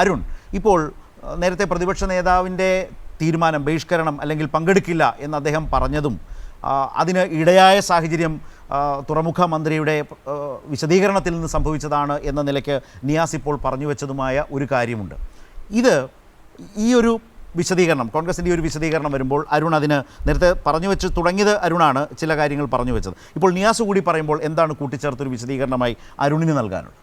അരുൺ ഇപ്പോൾ നേരത്തെ പ്രതിപക്ഷ നേതാവിന്റെ തീരുമാനം ബഹിഷ്കരണം അല്ലെങ്കിൽ പങ്കെടുക്കില്ല എന്ന് അദ്ദേഹം പറഞ്ഞതും അതിന് ഇടയായ സാഹചര്യം തുറമുഖ മന്ത്രിയുടെ വിശദീകരണത്തിൽ നിന്ന് സംഭവിച്ചതാണ് എന്ന നിലയ്ക്ക് നിയാസ് ഇപ്പോൾ പറഞ്ഞു വെച്ചതുമായ ഒരു കാര്യമുണ്ട്. ഇത് ഈ ഒരു വിശദീകരണം കോൺഗ്രസിന്റെ ഒരു വിശദീകരണം വരുമ്പോൾ അരുൺ അതിന് നേരത്തെ പറഞ്ഞു വെച്ച് തുടങ്ങിയത് അരുണാണ് ചില കാര്യങ്ങൾ പറഞ്ഞു വെച്ചത്. ഇപ്പോൾ നിയാസ് കൂടി പറയുമ്പോൾ എന്താണ് കൂട്ടിച്ചേർത്തൊരു വിശദീകരണമായി അരുണിന് നൽകാനുള്ളത്?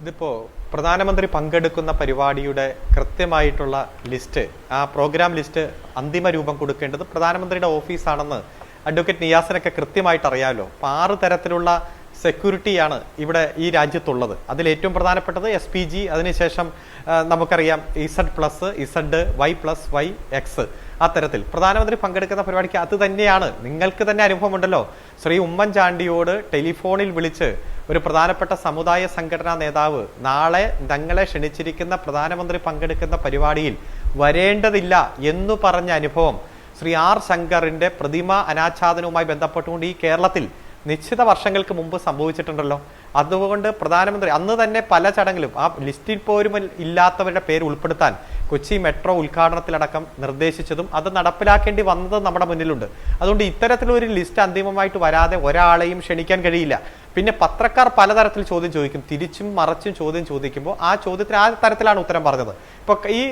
ഇതിപ്പോ പ്രധാനമന്ത്രി പങ്കെടുക്കുന്ന പരിപാടിയുടെ കൃത്യമായിട്ടുള്ള ലിസ്റ്റ് ആ പ്രോഗ്രാം ലിസ്റ്റ് അന്തിമ രൂപം കൊടുക്കേണ്ടത് പ്രധാനമന്ത്രിയുടെ ഓഫീസാണെന്ന് അഡ്വക്കേറ്റ് നിയാസിനൊക്കെ കൃത്യമായിട്ട് അറിയാമല്ലോ അപ്പൊ ആറ് തരത്തിലുള്ള സെക്യൂരിറ്റിയാണ് ഇവിടെ ഈ രാജ്യത്തുള്ളത്. അതിൽ ഏറ്റവും പ്രധാനപ്പെട്ടത് എസ് പി ജി അതിനുശേഷം നമുക്കറിയാം Z plus Z Y plus Y X ആ തരത്തിൽ പ്രധാനമന്ത്രി പങ്കെടുക്കുന്ന പരിപാടിക്ക് അത് തന്നെയാണ്. നിങ്ങൾക്ക് തന്നെ അനുഭവമുണ്ടല്ലോ. ശ്രീ ഉമ്മൻചാണ്ടിയോട് ടെലിഫോണിൽ വിളിച്ച് ഒരു പ്രധാനപ്പെട്ട സമുദായ സംഘടനാ നേതാവ് നാളെ തങ്ങളെ ക്ഷണിച്ചിരിക്കുന്ന പ്രധാനമന്ത്രി പങ്കെടുക്കുന്ന പരിപാടിയിൽ വരേണ്ടതില്ല എന്നു പറഞ്ഞ അനുഭവം ശ്രീ ആർ ശങ്കറിന്റെ പ്രതിമ അനാച്ഛാദനവുമായി ബന്ധപ്പെട്ടുകൊണ്ട് ഈ കേരളത്തിൽ നിശ്ചിത വർഷങ്ങൾക്ക് മുമ്പ് സംഭവിച്ചിട്ടുണ്ടല്ലോ. അതുകൊണ്ട് പ്രധാനമന്ത്രി അന്ന് തന്നെ പല ചടങ്ങിലും ആ ലിസ്റ്റിൽ പോലും ഇല്ലാത്തവരുടെ പേര് ഉൾപ്പെടുത്താൻ കൊച്ചി മെട്രോ ഉദ്ഘാടനത്തിലടക്കം നിർദ്ദേശിച്ചതും അത് നടപ്പിലാക്കേണ്ടി വന്നതും നമ്മുടെ മുന്നിലുണ്ട്. അതുകൊണ്ട് ഇത്തരത്തിലൊരു ലിസ്റ്റ് അന്തിമമായിട്ട് വരാതെ ഒരാളെയും ക്ഷണിക്കാൻ കഴിയില്ല. പിന്നെ പത്രക്കാർ പലതരത്തിൽ ചോദ്യം ചോദിക്കും തിരിച്ചും മറച്ചും ചോദ്യം ചോദിക്കുമ്പോൾ ആ ചോദ്യത്തിന് ആ തരത്തിലാണ് ഉത്തരം പറഞ്ഞത്. ഇപ്പോൾ ഈ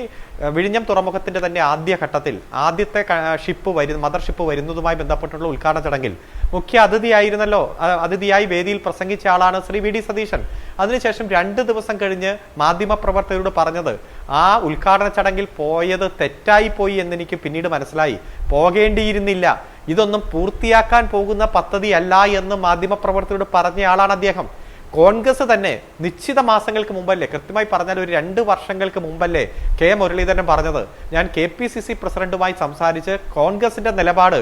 വിഴിഞ്ഞം തുറമുഖത്തിന്റെ തന്നെ ആദ്യ ഘട്ടത്തിൽ ആദ്യത്തെ ഷിപ്പ് വരുന്ന മദർ ഷിപ്പ് വരുന്നതുമായി ബന്ധപ്പെട്ടുള്ള ഉദ്ഘാടന ചടങ്ങിൽ മുഖ്യ അതിഥിയായിരുന്നല്ലോ അതിഥിയായി വേദിയിൽ പ്രസംഗിച്ച ആളാണ് ശ്രീ വി ഡി സതീശൻ. അതിനുശേഷം രണ്ട് ദിവസം കഴിഞ്ഞ് മാധ്യമപ്രവർത്തകരോട് പറഞ്ഞത് ആ ഉദ്ഘാടന ചടങ്ങിൽ പോയത് തെറ്റായി പോയി എന്നെനിക്ക് പിന്നീട് മനസ്സിലായി. പോകേണ്ടിയിരുന്നില്ല. ഇതൊന്നും പൂർത്തിയാക്കാൻ പോകുന്ന പദ്ധതിയല്ല എന്ന് മാധ്യമപ്രവർത്തകരോട് പറഞ്ഞ ആളാണ് അദ്ദേഹം. കോൺഗ്രസ് തന്നെ നിശ്ചിത മാസങ്ങൾക്ക് മുമ്പല്ലേ കൃത്യമായി പറഞ്ഞാൽ ഒരു രണ്ട് വർഷങ്ങൾക്ക് മുമ്പല്ലേ കെ മുരളീധരൻ പറഞ്ഞത്? ഞാൻ കെ പി സി സി പ്രസിഡന്റുമായി സംസാരിച്ച് കോൺഗ്രസിന്റെ നിലപാട്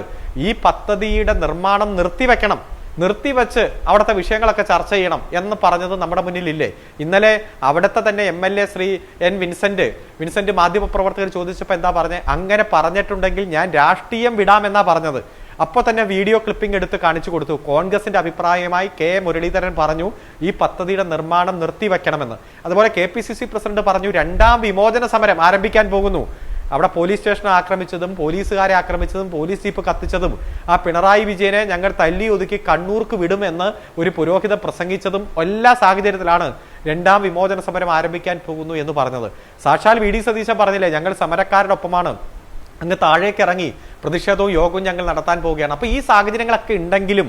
ഈ പദ്ധതിയുടെ നിർമ്മാണം നിർത്തിവെക്കണം. നിർത്തിവെച്ച് അവിടുത്തെ വിഷയങ്ങളൊക്കെ ചർച്ച ചെയ്യണം എന്ന് പറഞ്ഞത് നമ്മുടെ മുന്നിലില്ലേ? ഇന്നലെ അവിടുത്തെ തന്നെ M L A Shri N Vincent Vincent മാധ്യമപ്രവർത്തകർ ചോദിച്ചപ്പോൾ എന്താ പറഞ്ഞത് അങ്ങനെ പറഞ്ഞിട്ടുണ്ടെങ്കിൽ ഞാൻ രാഷ്ട്രീയം വിടാമെന്നാ പറഞ്ഞത്. അപ്പോൾ തന്നെ വീഡിയോ ക്ലിപ്പിംഗ് എടുത്ത് കാണിച്ചു കൊടുത്തു. കോൺഗ്രസിന്റെ അഭിപ്രായമായി കെ മുരളീധരൻ പറഞ്ഞു ഈ പദ്ധതിയുടെ നിർമ്മാണം നിർത്തിവെക്കണമെന്ന്. അതുപോലെ കെ പ്രസിഡന്റ് പറഞ്ഞു രണ്ടാം വിമോചന സമരം ആരംഭിക്കാൻ പോകുന്നു. അവിടെ പോലീസ് സ്റ്റേഷൻ ആക്രമിച്ചതും പോലീസുകാരെ ആക്രമിച്ചതും പോലീസ് ജീപ്പ് കത്തിച്ചതും ആ പിണറായി വിജയനെ ഞങ്ങൾ തല്ലി ഒതുക്കി കണ്ണൂർക്ക് വിടുമെന്ന് ഒരു പുരോഹിത പ്രസംഗിച്ചതും എല്ലാ സാഹചര്യത്തിലാണ് രണ്ടാം വിമോചന സമരം ആരംഭിക്കാൻ പോകുന്നു എന്ന് പറഞ്ഞത്. സാക്ഷാൽ വി ഡി സതീശൻ പറഞ്ഞില്ലേ ഞങ്ങൾ സമരക്കാരുടെ ഒപ്പമാണ്. അങ്ങ് താഴേക്ക് ഇറങ്ങി പ്രതിഷേധവും യോഗവും ഞങ്ങൾ നടത്താൻ പോവുകയാണ്. അപ്പൊ ഈ സാഹചര്യങ്ങളൊക്കെ ഉണ്ടെങ്കിലും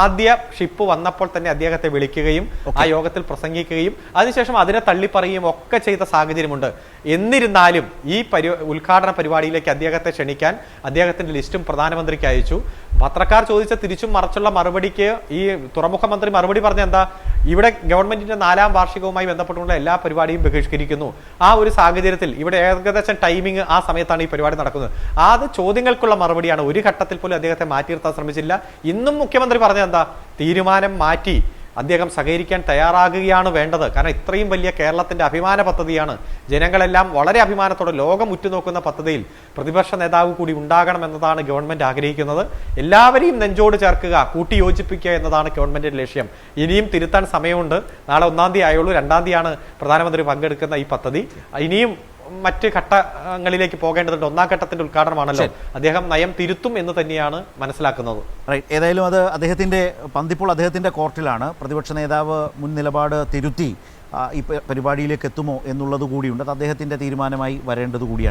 ആദ്യ ഷിപ്പ് വന്നപ്പോൾ തന്നെ അദ്ദേഹത്തെ വിളിക്കുകയും ആ യോഗത്തിൽ പ്രസംഗിക്കുകയും അതിനുശേഷം അതിനെ തള്ളിപ്പറയുകയും ഒക്കെ ചെയ്ത സാഹചര്യമുണ്ട്. എന്നിരുന്നാലും ഈ പരി ഉദ്ഘാടന പരിപാടിയിലേക്ക് അദ്ദേഹത്തെ ക്ഷണിക്കാൻ അദ്ദേഹത്തിന്റെ ലിസ്റ്റും പ്രധാനമന്ത്രിക്ക് അയച്ചു. പത്രക്കാർ ചോദിച്ച തിരിച്ചും മറച്ചുള്ള മറുപടിക്ക് ഈ തുറമുഖ മന്ത്രി മറുപടി പറഞ്ഞ എന്താ? ഇവിടെ ഗവൺമെന്റിന്റെ നാലാം വാർഷികവുമായി ബന്ധപ്പെട്ടുള്ള എല്ലാ പരിപാടിയും ബഹിഷ്കരിക്കുന്നു. ആ ഒരു സാഹചര്യത്തിൽ ഇവിടെ ഏകദേശം ടൈമിംഗ് ആ സമയത്താണ് ഈ പരിപാടി നടക്കുന്നത്. അത് ചോദ്യങ്ങൾക്കുള്ള മറുപടിയാണ് ഒരു ഘട്ടത്തിൽ പോലും അദ്ദേഹത്തെ മാറ്റി നിർത്താൻ ശ്രമിച്ചില്ല. ഇന്നും മുഖ്യമന്ത്രി പറഞ്ഞത് എന്താ? തീരുമാനം മാറ്റി. അദ്ദേഹം സഹകരിക്കാൻ തയ്യാറാകുകയാണ് വേണ്ടത്. കാരണം ഇത്രയും വലിയ കേരളത്തിന്റെ അഭിമാന പദ്ധതിയാണ്. ജനങ്ങളെല്ലാം വളരെ അഭിമാനത്തോടെ ലോകം ഉറ്റുനോക്കുന്ന പദ്ധതിയിൽ പ്രതിപക്ഷ നേതാവ് കൂടി ഉണ്ടാകണം എന്നതാണ് ഗവൺമെന്റ് ആഗ്രഹിക്കുന്നത്. എല്ലാവരെയും നെഞ്ചോട് ചേർക്കുക കൂട്ടിയോജിപ്പിക്കുക എന്നതാണ് ഗവൺമെന്റിന്റെ ലക്ഷ്യം. ഇനിയും തിരുത്താൻ സമയമുണ്ട്. നാളെ ഒന്നാം തീയതി ആയുള്ളൂ. രണ്ടാം തീയതിയാണ് പ്രധാനമന്ത്രി പങ്കെടുക്കുന്ന ഈ പദ്ധതി. ഇനിയും മറ്റ് ഘട്ടങ്ങളിലേക്ക് പോകേണ്ടതുണ്ട്. ഒന്നാം ഘട്ടത്തിന്റെ ഉദ്ഘാടനമാണല്ലോ. അദ്ദേഹം നയം തിരുത്തും എന്ന് തന്നെയാണ് മനസ്സിലാക്കുന്നത്. റൈറ്റ് ഏതായാലും അത് അദ്ദേഹത്തിന്റെ പന്തിപ്പോൾ അദ്ദേഹത്തിന്റെ കോർട്ടിലാണ്. പ്രതിപക്ഷ നേതാവ് മുൻ നിലപാട് തിരുത്തി ഈ പരിപാടിയിലേക്ക് എത്തുമോ എന്നുള്ളത് കൂടിയുണ്ട്. അത് അദ്ദേഹത്തിന്റെ തീരുമാനമായി വരേണ്ടത് കൂടിയാണ്.